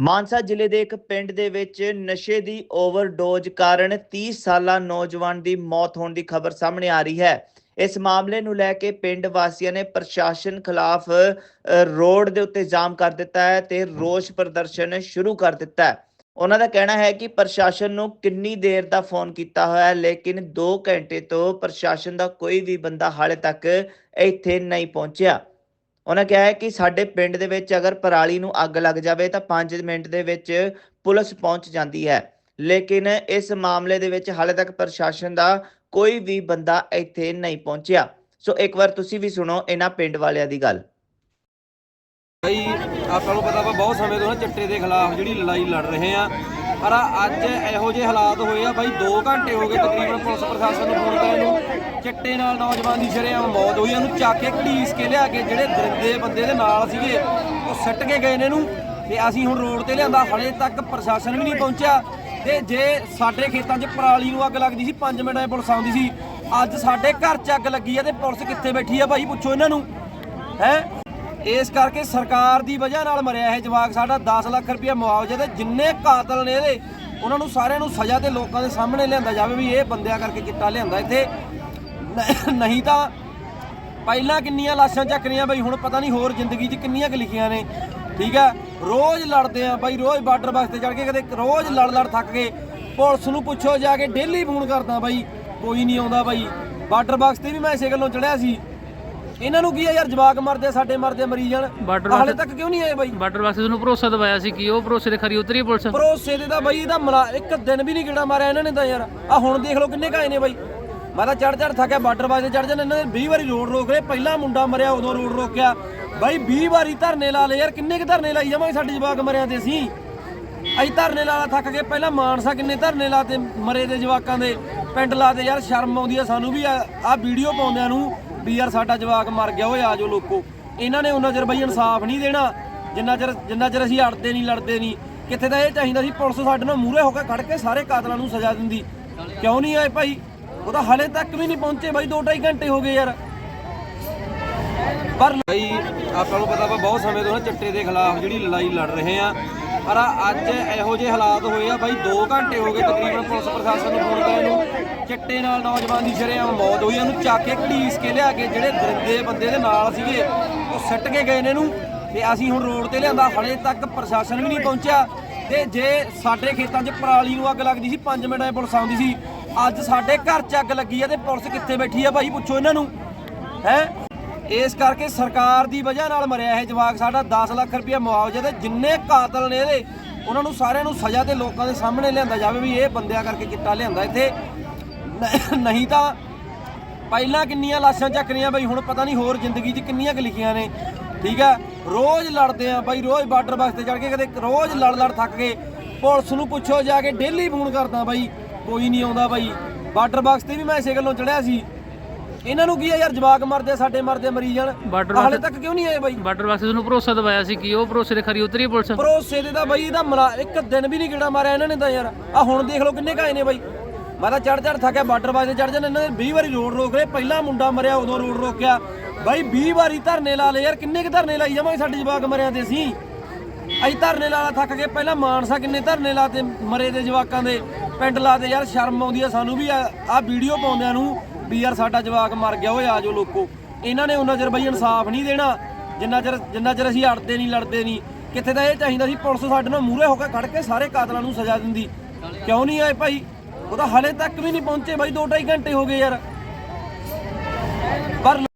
ਮਾਨਸਾ ਜ਼ਿਲ੍ਹੇ ਦੇ ਇੱਕ ਪਿੰਡ ਦੇ ਵਿੱਚ ਨਸ਼ੇ ਦੀ ਓਵਰਡੋਜ਼ ਕਾਰਨ 30 ਸਾਲਾ ਨੌਜਵਾਨ ਦੀ ਮੌਤ ਹੋਣ ਦੀ ਖਬਰ ਸਾਹਮਣੇ ਆ ਰਹੀ ਹੈ। ਇਸ ਮਾਮਲੇ ਨੂੰ ਲੈ ਕੇ ਪਿੰਡ ਵਾਸੀਆਂ ਨੇ ਪ੍ਰਸ਼ਾਸਨ ਖਿਲਾਫ ਰੋਡ ਦੇ ਉੱਤੇ ਜਾਮ ਕਰ ਦਿੱਤਾ ਹੈ ਤੇ ਰੋਸ ਪ੍ਰਦਰਸ਼ਨ ਸ਼ੁਰੂ ਕਰ ਦਿੱਤਾ ਹੈ। ਉਹਨਾਂ ਦਾ ਕਹਿਣਾ ਹੈ ਕਿ ਪ੍ਰਸ਼ਾਸਨ ਨੂੰ ਕਿੰਨੀ ਦੇਰ ਦਾ ਫੋਨ ਕੀਤਾ ਹੋਇਆ ਹੈ, ਲੇਕਿਨ 2 ਘੰਟੇ ਤੋਂ ਪ੍ਰਸ਼ਾਸਨ ਦਾ ਕੋਈ ਵੀ ਬੰਦਾ ਹਾਲੇ ਤੱਕ ਇੱਥੇ ਨਹੀਂ ਪਹੁੰਚਿਆ। ਉਹਨਾਂ ਕਿਹਾ ਹੈ ਕਿ ਸਾਡੇ ਪਿੰਡ ਦੇ ਵਿੱਚ ਅਗਰ ਪਰਾਲੀ ਨੂੰ ਅੱਗ ਲੱਗ ਜਾਵੇ ਤਾਂ 5 ਮਿੰਟ ਦੇ ਵਿੱਚ ਪੁਲਿਸ ਪਹੁੰਚ ਜਾਂਦੀ ਹੈ। ਲੇਕਿਨ ਇਸ ਮਾਮਲੇ ਦੇ ਵਿੱਚ ਹਾਲੇ ਤੱਕ ਪ੍ਰਸ਼ਾਸਨ ਦਾ ਕੋਈ ਵੀ ਬੰਦਾ ਇੱਥੇ ਨਹੀਂ ਪਹੁੰਚਿਆ। ਸੋ ਇੱਕ ਵਾਰ ਤੁਸੀਂ ਵੀ ਸੁਣੋ ਇਹਨਾਂ ਪਿੰਡ ਵਾਲਿਆਂ ਦੀ ਗੱਲ। ਭਾਈ ਆਪਾਂ ਨੂੰ ਪਤਾ ਵਾ ਬਹੁਤ ਸਮੇਂ ਤੋਂ ਨਾ ਚਿੱਟੇ ਦੇ ਖਿਲਾਫ ਜਿਹੜੀ ਲੜਾਈ ਲੜ ਰਹੇ ਆ। ਪਰ ਅੱਜ ਇਹੋ ਜਿਹੇ ਹਾਲਾਤ ਹੋਏ ਆ ਬਾਈ 2 ਘੰਟੇ ਹੋ ਗਏ ਤਕਰੀਬਨ ਪੁਲਿਸ ਪ੍ਰਸ਼ਾਸਨ ਨੂੰ ਫੋਨ ਕਰਨ ਨੂੰ। ਚਿੱਟੇ ਨਾਲ ਨੌਜਵਾਨ ਦੀ ਸ਼ਰੇਆਮ ਮੌਤ ਹੋਈ ਆ, ਉਹਨੂੰ ਚੱਕ ਕੇ ਘੜੀਸ ਕੇ ਲਿਆ ਕੇ ਜਿਹੜੇ ਦਰਿੰਦੇ ਬੰਦੇ ਦੇ ਨਾਲ ਸੀਗੇ ਉਹ ਸੱਟ ਕੇ ਗਏ ਨੇ ਇਹਨੂੰ। ਤੇ ਅਸੀਂ ਹੁਣ ਰੋਡ ਤੇ ਲਿਆਂਦਾ ਹਲੇ ਤੱਕ ਪ੍ਰਸ਼ਾਸਨ ਵੀ ਨਹੀਂ ਪਹੁੰਚਿਆ। ਤੇ ਜੇ ਸਾਡੇ ਖੇਤਾਂ 'ਚ ਪਰਾਲੀ ਨੂੰ ਅੱਗ ਲੱਗਦੀ ਸੀ 5 ਮਿੰਟਾਂ 'ਚ ਪੁਲਿਸ ਆਉਂਦੀ ਸੀ। ਅੱਜ ਸਾਡੇ ਘਰ 'ਚ ਅੱਗ ਲੱਗੀ ਆ ਤੇ ਪੁਲਿਸ ਕਿੱਥੇ ਬੈਠੀ ਆ ਭਾਈ ਪੁੱਛੋ ਇਹਨਾਂ ਨੂੰ। ਹੈ? ਇਸ ਕਰਕੇ ਸਰਕਾਰ ਦੀ ਵਜ੍ਹਾ ਨਾਲ ਮਰਿਆ ਇਹ ਜਵਾਕ। ਸਾਡਾ 10 ਲੱਖ ਰੁਪਏ ਮੁਆਵਜ਼ੇ ਤੇ ਜਿੰਨੇ ਕਾਤਲ ਨੇ ਇਹਦੇ, ਉਹਨਾਂ ਨੂੰ ਸਾਰਿਆਂ ਨੂੰ ਸਜ਼ਾ ਤੇ ਲੋਕਾਂ ਦੇ ਸਾਹਮਣੇ ਲਿਆਂਦਾ ਜਾਵੇ ਵੀ ਇਹ ਬੰਦਿਆਂ ਕਰਕੇ ਚਿੱਟਾ ਲਿਆਂਦਾ। ਇੱਥੇ ਨਹੀਂ ਤਾਂ ਪਹਿਲਾਂ ਕਿੰਨੀਆਂ ਲਾਸ਼ਾਂ ਚੱਕਰੀਆਂ ਬਈ, ਹੁਣ ਪਤਾ ਨਹੀਂ ਹੋਰ ਜ਼ਿੰਦਗੀ 'ਚ ਕਿੰਨੀਆਂ ਕੁ ਲਿਖੀਆਂ ਨੇ। ਠੀਕ ਹੈ ਰੋਜ਼ ਲੜਦੇ ਆ ਬਈ, ਰੋਜ਼ ਬਾਰਡਰ ਬਾਕਸ ਤੇ ਚੜ ਕੇ ਕਦੇ ਰੋਜ਼ ਲੜ ਲੜ ਥੱਕ ਗਏ ਪੁਲਿਸ ਨੂੰ ਪੁੱਛੋ, ਜਾ ਕੇ ਡੇਲੀ ਫੋਨ ਕਰਦਾ ਬਾਈ, ਕੋਈ ਨਹੀਂ ਆਉਂਦਾ ਬਾਈ। ਬਾਰਡਰ ਬਾਕਸ ਤੇ ਵੀ ਮੈਂ ਇਸੇ ਗੱਲੋਂ ਚੜਿਆ ਸੀ। ਇਹਨਾਂ ਨੂੰ ਕੀ ਆ ਯਾਰ ਜਵਾਕ ਮਰਦੇ ਸਾਡੇ ਮਰਦੇ ਮਰੀ ਜਾਣ। ਬਾਰਡਰ ਹਾਲੇ ਤੱਕ ਕਿਉਂ ਨਹੀਂ ਆਏ ਬਾਈ? ਬਾਰਡਰ ਵਾਸਤੇ ਨੂੰ ਭਰੋਸਾ ਦਵਾਇਆ ਸੀ ਕਿ ਉਹ ਭਰੋਸੇ ਦੇ ਖਰੀ ਉਤਰੀ ਪੁਲਿਸ। ਭਰੋਸੇ ਦੇ ਤਾਂ ਬਾਈ ਇਹਦਾ ਮਲਾ ਇੱਕ ਦਿਨ ਵੀ ਨਹੀਂ ਕਿਹੜਾ ਮਾਰਿਆ ਇਹਨਾਂ ਨੇ ਤਾਂ ਯਾਰ। ਆ ਹੁਣ ਦੇਖ ਲਓ ਕਿੰਨੇ ਕਾਏ ਨੇ ਬਾਈ। ਮੈਂ ਤਾਂ ਚੜ ਚੜ ਥੱਕਿਆ ਬਾਰਡਰ ਬਾਜ ਤੇ ਚੜ ਜਾਂਦੇ ਇਹਨਾਂ ਨੇ 20 ਵਾਰੀ ਰੋਡ ਰੋਕ ਲਏ ਪਹਿਲਾ ਮੁੰਡਾ ਮਰਿਆ ਉਦੋਂ ਰੋਡ ਰੋਕਿਆ। ਬਾਈ 20 ਵਾਰੀ ਧਰਨੇ ਲਾ ਲਏ ਯਾਰ ਕਿੰਨੇ ਕੁ ਧਰਨੇ ਲਾਈ ਜਾਵਾਂਗੇ ਸਾਡੇ ਜਵਾਕ ਮਰਿਆ ਤੇ ਅਸੀਂ? ਅਸੀਂ ਧਰਨੇ ਲਾ ਲਾ ਥੱਕ ਗਏ। ਪਹਿਲਾਂ ਮਾਨਸਾ ਕਿੰਨੇ ਧਰਨੇ ਲਾਤੇ ਮਰੇ ਦੇ ਜਵਾਕਾਂ ਦੇ ਪਿੰਡ ਲਾਤੇ। ਯਾਰ ਸ਼ਰਮ ਆਉਂਦੀ ਆ ਸਾਨੂੰ ਵੀ। ਆ ਵੀਡੀਓ ਪਾਉਂਦਿਆਂ ਨੂੰ ਵੀ ਯਾਰ ਸਾਡਾ ਜਵਾਕ ਮਰ ਗਿਆ, ਓਏ ਆ ਲੋਕੋ। ਇਹਨਾਂ ਨੇ ਉਹਨਾਂ ਚਿਰ ਬਈ ਇਨਸਾਫ ਨਹੀਂ ਦੇਣਾ, ਜਿੰਨਾ ਚਿਰ ਜਿੰਨਾ ਚਿਰ ਅਸੀਂ ਅੜਦੇ ਨਹੀਂ, ਲੜਦੇ ਨਹੀਂ। ਕਿੱਥੇ ਤਾਂ ਇਹ ਚਾਹੀਦਾ ਸੀ ਪੁਲਿਸ ਸਾਡੇ ਨਾਲ ਮੂਹਰੇ ਹੋ ਕੇ ਖੜ ਕੇ ਸਾਰੇ ਕਾਤਲਾਂ ਨੂੰ ਸਜ਼ਾ ਦਿੰਦੀ। ਕਿਉਂ ਨਹੀਂ ਆਏ ਭਾਈ? ਉਹ ਤਾਂ ਹਲੇ ਤੱਕ ਵੀ ਨਹੀਂ ਪਹੁੰਚੇ ਬਾਈ 2.5 ਘੰਟੇ ਹੋ ਗਏ ਯਾਰ। ਪਰ ਭਾਈ ਆਪਾਂ ਨੂੰ ਪਤਾ ਵਾ ਬਹੁਤ ਸਮੇਂ ਤੋਂ ਨਾ ਚਿੱਟੇ ਦੇ ਖਿਲਾਫ ਜਿਹੜੀ ਲੜਾਈ ਲੜ ਰਹੇ ਆ। ਪਰ ਅੱਜ ਇਹੋ ਜਿਹੇ ਹਾਲਾਤ ਹੋਏ ਆ ਬਾਈ 2 ਘੰਟੇ ਹੋ ਗਏ ਤਕਰੀਬਨ ਪੁਲਿਸ ਪ੍ਰਸ਼ਾਸਨ ਨੂੰ ਫੋਨ ਕਰਨ ਨੂੰ। ਚਿੱਟੇ ਨਾਲ ਨੌਜਵਾਨ ਦੀ ਸ਼ਰੇਆਮ ਮੌਤ ਹੋਈ ਆ, ਉਹਨੂੰ ਚੱਕ ਕੇ ਘੜੀਸ ਕੇ ਲਿਆ ਕੇ ਜਿਹੜੇ ਦਰਿੰਦੇ ਬੰਦੇ ਦੇ ਨਾਲ ਸੀਗੇ ਉਹ ਸੱਟ ਕੇ ਗਏ ਨੇ ਇਹਨੂੰ। ਤੇ ਅਸੀਂ ਹੁਣ ਰੋਡ ਤੇ ਲਿਆਂਦਾ। ਹਲੇ ਤੱਕ ਪ੍ਰਸ਼ਾਸਨ ਵੀ ਨਹੀਂ ਪਹੁੰਚਿਆ। ਤੇ ਜੇ ਸਾਡੇ ਖੇਤਾਂ 'ਚ ਪਰਾਲੀ ਨੂੰ ਅੱਗ ਲੱਗਦੀ ਸੀ 5 ਮਿੰਟਾਂ 'ਚ ਪੁਲਿਸ ਆਉਂਦੀ ਸੀ। ਅੱਜ ਸਾਡੇ ਘਰ 'ਚ ਅੱਗ ਲੱਗੀ ਆ ਤੇ ਪੁਲਿਸ ਕਿੱਥੇ ਬੈਠੀ ਆ? ਭਾਈ ਪੁੱਛੋ ਇਹਨਾਂ ਨੂੰ। ਹੈ? ਇਸ ਕਰਕੇ ਸਰਕਾਰ ਦੀ ਵਜ੍ਹਾ ਨਾਲ ਮਰਿਆ ਇਹ ਜਵਾਕ। ਸਾਡਾ 10 ਲੱਖ ਰੁਪਏ ਮੁਆਵਜ਼ੇ ਤੇ ਜਿੰਨੇ ਕਾਤਲ ਨੇ ਇਹਦੇ, ਉਹਨਾਂ ਨੂੰ ਸਾਰਿਆਂ ਨੂੰ ਸਜ਼ਾ ਤੇ ਲੋਕਾਂ ਦੇ ਸਾਹਮਣੇ ਲਿਆਂਦਾ ਜਾਵੇ ਵੀ ਇਹ ਬੰਦਿਆਂ ਕਰਕੇ ਚਿੱਟਾ ਲਿਆਂਦਾ ਇੱਥੇ। ਨਹੀਂ ਤਾਂ ਪਹਿਲਾਂ ਕਿੰਨੀਆਂ ਲਾਸ਼ਾਂ ਚੱਕਰੀਆਂ ਬਈ, ਹੁਣ ਪਤਾ ਨਹੀਂ ਹੋਰ ਜ਼ਿੰਦਗੀ 'ਚ ਕਿੰਨੀਆਂ ਕੁ ਲਿਖੀਆਂ ਨੇ। ਠੀਕ ਹੈ ਰੋਜ਼ ਲੜਦੇ ਆ ਬਈ, ਰੋਜ਼ ਬਾਰਡਰ ਬਾਕਸ ਤੇ ਚੜ ਕੇ ਕਦੇ ਰੋਜ਼ ਲੜ ਲੜ ਥੱਕ ਕੇ ਪੁਲਿਸ ਨੂੰ ਪੁੱਛੋ ਜਾ ਕੇ, ਡੇਲੀ ਫੋਨ ਕਰਦਾ ਬਾਈ, ਕੋਈ ਨਹੀਂ ਆਉਂਦਾ ਬਾਈ। ਬਾਰਡਰ ਬਾਕਸ ਤੇ ਵੀ ਮੈਂ ਇਸੇ ਗੱਲੋਂ ਚੜਿਆ ਸੀ। ਇਹਨਾਂ ਨੂੰ ਕੀ ਆ ਯਾਰ ਜਵਾਕ ਮਰਦੇ ਸਾਡੇ ਮਰਦੇ ਮਰੀ ਜਾਣ। ਬਾਰਡਰ ਹਾਲੇ ਵਾਸਤੇ ਤੱਕ ਕਿਉਂ ਨਹੀਂ ਆਏ ਬਾਈ? ਬਾਰਡਰ ਵਾਸਤੇ ਨੂੰ ਭਰੋਸਾ ਦਵਾਇਆ ਸੀ ਕਿ ਉਹ ਭਰੋਸੇ ਦੇ ਖਰੀ ਉਤਰੀ ਪੁਲਿਸ? ਭਰੋਸੇ ਦੇ ਤਾਂ ਬਾਈ ਇਹਦਾ ਮਲਾ ਇੱਕ ਦਿਨ ਵੀ ਨਹੀਂ ਕਿਹੜਾ ਮਾਰਿਆ ਇਹਨਾਂ ਨੇ ਤਾਂ ਯਾਰ। ਆ ਹੁਣ ਦੇਖ ਲਓ ਕਿੰਨੇ ਕਾਏ ਨੇ ਬਾਈ। ਮੈਂ ਤਾਂ ਚੜ ਚੜ ਥੱਕਿਆ ਬਾਰਡਰ ਬਾਜ ਤੇ ਚੜ ਜਾਂਦੇ ਇਹਨਾਂ ਨੇ 20 ਵਾਰੀ ਰੋਡ ਰੋਕ ਲਏ। ਪਹਿਲਾ ਮੁੰਡਾ ਮਰਿਆ ਉਦੋਂ ਰੋਡ ਰੋਕਿਆ। ਬਾਈ 20 ਵਾਰੀ ਧਰਨੇ ਲਾ ਲਏ ਯਾਰ। ਕਿੰਨੇ ਕੁ ਧਰਨੇ ਲਾਈ ਜਾਵਾਂਗੇ ਸਾਡੇ ਜਵਾਕ ਮਰਿਆ ਤੇ ਅਸੀਂ? ਅਸੀਂ ਧਰਨੇ ਲਾ ਲਾ ਥੱਕ ਗਏ ਪਹਿਲਾਂ ਮਾਨਸਾ ਕਿੰਨੇ ਧਰਨੇ ਲਾਤੇ ਮਰੇ ਦੇ ਜਵਾਕਾਂ ਦੇ। ਪਿੰਡ ਲਾਤੇ। ਯਾਰ ਸ਼ਰਮ ਆਉਂਦੀ ਆ ਸਾਨੂੰ ਵੀ। ਆ ਵੀਡੀਓ ਪਾਉਂਦਿਆਂ ਨੂੰ ਵੀ ਯਾਰ ਸਾਡਾ ਜਵਾਕ ਮਰ ਗਿਆ, ਓਏ ਆ ਲੋਕੋ। ਇਹਨਾਂ ਨੇ ਉਹਨਾਂ ਚਿਰ ਬਈ ਇਨਸਾਫ ਨਹੀਂ ਦੇਣਾ। ਜਿੰਨਾ ਚਿਰ ਜਿੰਨਾ ਚਿਰ ਅਸੀਂ ਅੜਦੇ ਨਹੀਂ, ਲੜਦੇ ਨਹੀਂ। ਕਿੱਥੇ ਤਾਂ ਇਹ ਚਾਹੀਦਾ ਸੀ ਪੁਲਿਸ ਸਾਡੇ ਨਾਲ ਮੂਹਰੇ ਹੋ ਕੇ ਖੜ ਕੇ ਸਾਰੇ ਕਾਤਲਾਂ ਨੂੰ ਸਜ਼ਾ ਦਿੰਦੀ। ਕਿਉਂ ਨਹੀਂ ਆਏ ਭਾਈ? ਉਹ ਤਾਂ ਹਲੇ ਤੱਕ ਵੀ ਨਹੀਂ ਪਹੁੰਚੇ ਬਾਈ 2.5 ਘੰਟੇ ਹੋ ਗਏ ਯਾਰ। ਪਰ